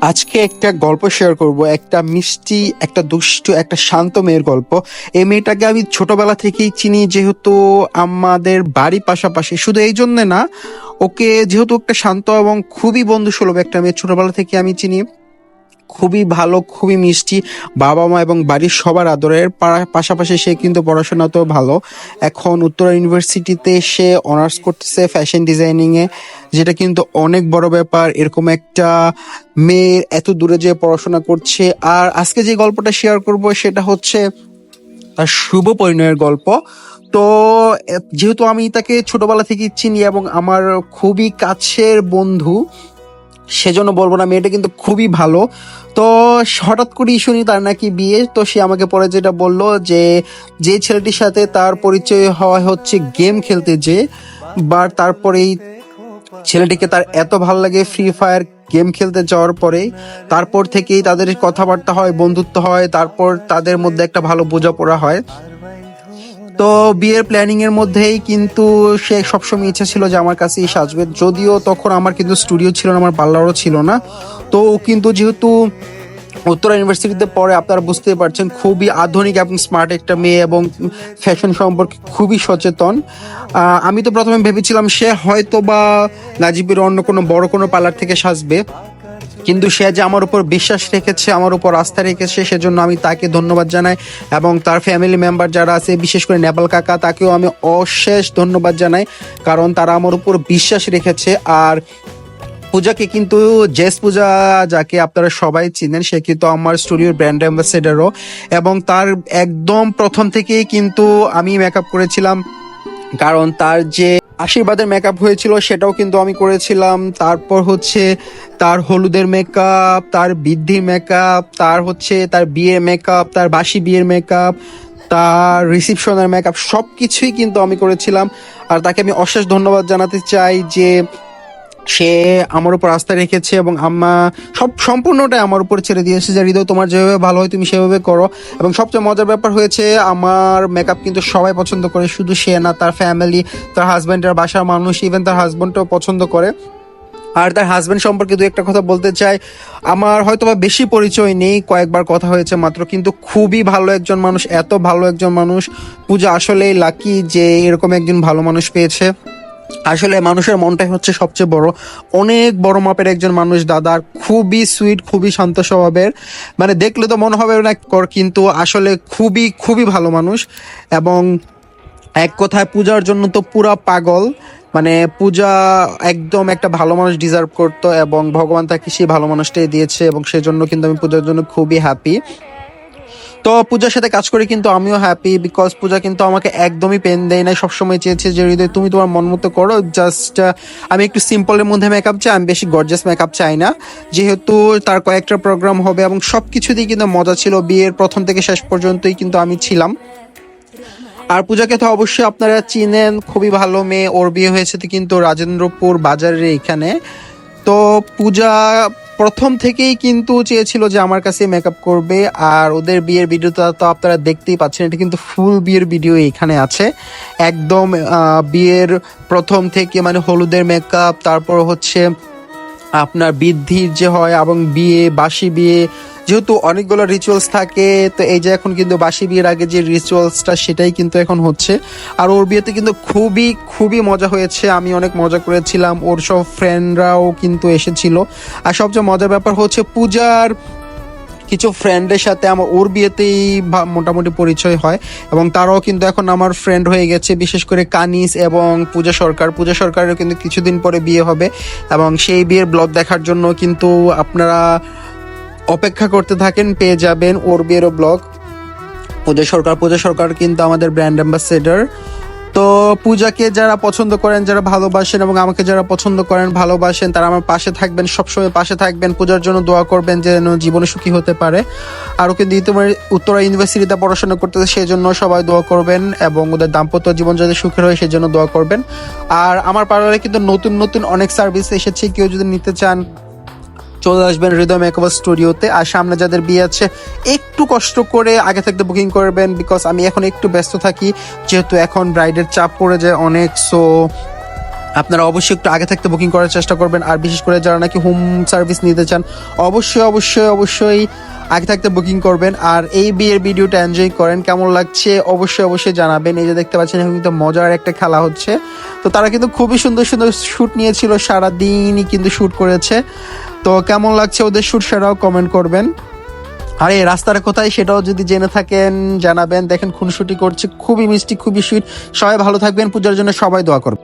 আজকে একটা গল্প শেয়ার করব, একটা মিষ্টি, একটা দুষ্ট, একটা শান্ত মেয়ের গল্প। এই মেয়েটাকে আমি ছোটবেলা থেকেই চিনি, যেহেতু আমাদের বাড়ি পাশাপাশি। শুধু এই জন্যে না, ওকে যেহেতু একটা শান্ত এবং খুবই বন্ধু সুলভ একটা মেয়ে ছোটবেলা থেকে আমি চিনি খুবই ভালো, খুবই মিষ্টি। বাবা মা এবং বাড়ির সবার আদরের পাশাপাশি সে কিন্তু পড়াশোনাতেও ভালো। এখন উত্তরা ইউনিভার্সিটিতে সে অনার্স করতেছে ফ্যাশন ডিজাইনিংয়ে, যেটা কিন্তু অনেক বড় ব্যাপার। এরকম একটা মেয়ের এত দূরে যে পড়াশোনা করছে। আর আজকে যে গল্পটা শেয়ার করব সেটা হচ্ছে তার শুভ পরিণয়ের গল্প। তো যেহেতু আমি তাকে ছোটবেলা থেকে চিনি এবং আমার খুবই কাছের বন্ধু সেজন্য বলব না, মেয়েটা কিন্তু খুবই ভালো। তো হঠাৎ করেই শুনি তার নাকি বিয়ে, তো সে আমাকে পরে যেটা বলল যে যে ছেলেটির সাথে তার পরিচয় হওয়া হচ্ছে গেম খেলতে যে বা তারপরেই ছেলেটিকে তার এত ভালো লাগে ফ্রি ফায়ার গেম খেলতে যাওয়ার পরে, তারপর থেকেই তাদের কথাবার্তা হয়, বন্ধুত্ব হয়, তারপর তাদের মধ্যে একটা ভালো বোঝাপড়া হয়। তো বিয়ের প্ল্যানিং এর মধ্যেই কিন্তু সে সবসময় ইচ্ছা ছিল যে আমার কাছেই সাজবে। যদিও তখন আমার কিন্তু স্টুডিও ছিল না, আমার পার্লারও ছিল না। তো কিন্তু যেহেতু উত্তরা ইউনিভার্সিটিতে পড়ে, আপনারা বুঝতেই পারছেন, খুবই আধুনিক এবং স্মার্ট একটা মেয়ে এবং ফ্যাশন সম্পর্কে খুবই সচেতন। আমি তো প্রথমে ভেবেছিলাম সে হয়তো বা নাজিবের অন্য কোনো বড় কোনো পার্লার থেকে সাজবে। কিন্তু সে যে আমার উপর বিশ্বাস রেখেছে, আমার উপর আস্থা রেখেছে, সেজন্য আমি তাকে ধন্যবাদ জানাই এবং তার ফ্যামিলি মেম্বার যারা আছে, বিশেষ করে নেপাল কাকা, তাকেও আমি অশেষ ধন্যবাদ জানাই কারণ তারা আমার উপর বিশ্বাস রেখেছে আর পূজাকে কিন্তু জেস পূজা যাকে আপনারা সবাই চিনেন, সে কিন্তু আমার স্টুডিওর ব্র্যান্ড অ্যাম্বাসেডারও এবং তার একদম প্রথম থেকেই কিন্তু আমি মেকআপ করেছিলাম। কারণ তার যে আশীর্বাদের মেকআপ হয়েছিল সেটাও কিন্তু আমি করেছিলাম। তারপর হচ্ছে তার হলুদের মেকআপ তার বৃদ্ধির মেকআপ তার হচ্ছে তার বিয়ের মেকআপ তার বাসি বিয়ের মেকআপ তার রিসিপশনের মেকআপ সব কিছুই কিন্তু আমি করেছিলাম। আর তাকে আমি অশেষ ধন্যবাদ জানাতে চাই যে সে আমার উপর আস্থা রেখেছে এবং আম্মা সব সম্পূর্ণটাই আমার উপর ছেড়ে দিয়েছে যে, হৃদয়, তোমার যেভাবে ভালো হয় তুমি সেভাবে করো। এবং সবচেয়ে মজার ব্যাপার হয়েছে, আমার মেকআপ কিন্তু সবাই পছন্দ করে, শুধু সে না, তার ফ্যামিলি তার হাজব্যান্ডের বাসার মানুষ ইভেন তার হাজব্যান্ডটাও পছন্দ করে। আর তার হাজব্যান্ড সম্পর্কে দু একটা কথা বলতে চাই, আমার হয়তো বা বেশি পরিচয় নেই, কয়েকবার কথা হয়েছে মাত্র, কিন্তু খুবই ভালো একজন মানুষ, এত ভালো একজন মানুষ। পূজা আসলেই লাকি যে, এরকম একজন ভালো মানুষ পেয়েছে। আসলে মানুষের মনটাই হচ্ছে সবচেয়ে বড়। অনেক বড় মাপের একজন মানুষ দাদার খুবই সুইট খুবই শান্ত স্বভাবের। মানে দেখলে তো মনে হবে না কর, কিন্তু আসলে খুবই খুবই ভালো মানুষ। এবং এক কথায় পূজার জন্য তো পুরা পাগল। মানে পূজা একদম একটা ভালো মানুষ ডিজার্ভ করতো এবং ভগবান তাকে সেই ভালো মানুষটাই দিয়েছে এবং সেজন্য কিন্তু আমি পূজার জন্য খুবই হ্যাপি তো পূজার সাথে কাজ করে কিন্তু আমিও হ্যাপি বিকজ পূজা কিন্তু আমাকে একদমই পেন দেয় নাই, সবসময় চেয়েছে যে, হৃদয়, তুমি তোমার মন মতো করো। জাস্ট আমি একটু সিম্পলের মধ্যে মেকআপ চাই, আমি বেশি গর্জাস মেকআপ চাই না। যেহেতু তার কয়েকটা প্রোগ্রাম হবে এবং সব কিছুতেই কিন্তু মজা ছিল, বিয়ের প্রথম থেকে শেষ পর্যন্তই কিন্তু আমি ছিলাম। আর পূজাকে তো অবশ্যই আপনারা চিনেন, খুবই ভালো মেয়ে, ওর বিয়ে হয়েছে কিন্তু রাজেন্দ্রপুর বাজারের এখানে। তো পূজা প্রথম থেকেই কিন্তু চেয়েছিল যে আমার কাছে মেকআপ করবে, আর ওদের বিয়ের ভিডিওটা তো আপনারা দেখতেই পাচ্ছেন, এটা কিন্তু ফুল বিয়ের ভিডিও এখানে আছে। একদম বিয়ের প্রথম থেকে মানে হলুদের মেকআপ তারপর হচ্ছে আপনার বৃদ্ধির যে হয় এবং বিয়ে, বাসি বিয়ে যেহেতু অনেকগুলো রিচুয়ালস থাকে, তো এই যে এখন কিন্তু বাসি বিয়ের আগে যে রিচুয়ালসটা সেটাই কিন্তু এখন হচ্ছে। আর ওর বিয়েতে কিন্তু খুবই খুবই মজা হয়েছে। আমি অনেক মজা করেছিলাম। ওর সব ফ্রেন্ডরাও কিন্তু এসেছিল। আর সবচেয়ে মজার ব্যাপার হচ্ছে পূজার কিছু ফ্রেন্ডের সাথে আমার, ওর বিয়েতেই মোটামুটি পরিচয় হয়। এবং তারাও কিন্তু এখন আমার ফ্রেন্ড হয়ে গেছে, বিশেষ করে কানিস এবং পূজা সরকার। পূজা সরকারের কিন্তু কিছুদিন পরে বিয়ে হবে। এবং সেই বিয়ের ব্লগ দেখার জন্য কিন্তু আপনারা অপেক্ষা করতে থাকেন, পেয়ে যাবেন ওর বিয়েরও ব্লগ পূজা সরকার পূজা সরকার কিন্তু আমাদের ব্র্যান্ড অ্যাম্বাসেডর তো পূজাকে যারা পছন্দ করেন, যারা ভালোবাসেন এবং আমাকে যারা পছন্দ করেন, ভালোবাসেন, তারা আমার পাশে থাকবেন, সবসময় পাশে থাকবেন। পূজার জন্য দোয়া করবেন যেন জীবনে সুখী হতে পারে। আরও কিন্তু তোমার উত্তরা ইউনিভার্সিটিতে পড়াশোনা করতেছে সেই জন্য সবাই দোয়া করবেন এবং ওদের দাম্পত্য জীবন যাতে সুখের হয় সেই জন্য দোয়া করবেন। আর আমার পার্লারে কিন্তু নতুন নতুন অনেক সার্ভিস এসেছে। কেউ যদি নিতে চান চলে আসবেন হৃদয় মেকওভার স্টুডিওতে। আর সামনে যাদের বিয়ে আছে, একটু কষ্ট করে আগে থাকতে বুকিং করবেন বিকজ আমি এখন একটু ব্যস্ত থাকি, যেহেতু এখন ব্রাইডের চাপ পড়ে যায় অনেক সো আপনারা অবশ্যই একটু আগে থাকতে বুকিং করার চেষ্টা করবেন। আর বিশেষ করে যারা নাকি হোম সার্ভিস নিতে চান, অবশ্যই অবশ্যই অবশ্যই আগে থাকতে বুকিং করবেন। আর এই বিয়ের ভিডিওটা এনজয় করেন। কেমন লাগছে অবশ্যই অবশ্যই জানাবেন। এই যে দেখতে পাচ্ছেন, এখন কিন্তু মজার একটা খেলা হচ্ছে। তো তারা কিন্তু খুবই সুন্দর সুন্দর শ্যুট নিয়েছিল। সারা দিনই কিন্তু শ্যুট করেছে। তো কেমন লাগছে ওদের সুর সেটাও কমেন্ট করবেন। আর, এই রাস্তার কোথায় সেটাও যদি জেনে থাকেন, জানাবেন। দেখেন, খুনসুটি করছে, খুবই মিষ্টি, খুবই সুইট সবাই ভালো থাকবেন, পূজার জন্য সবাই দোয়া করবেন।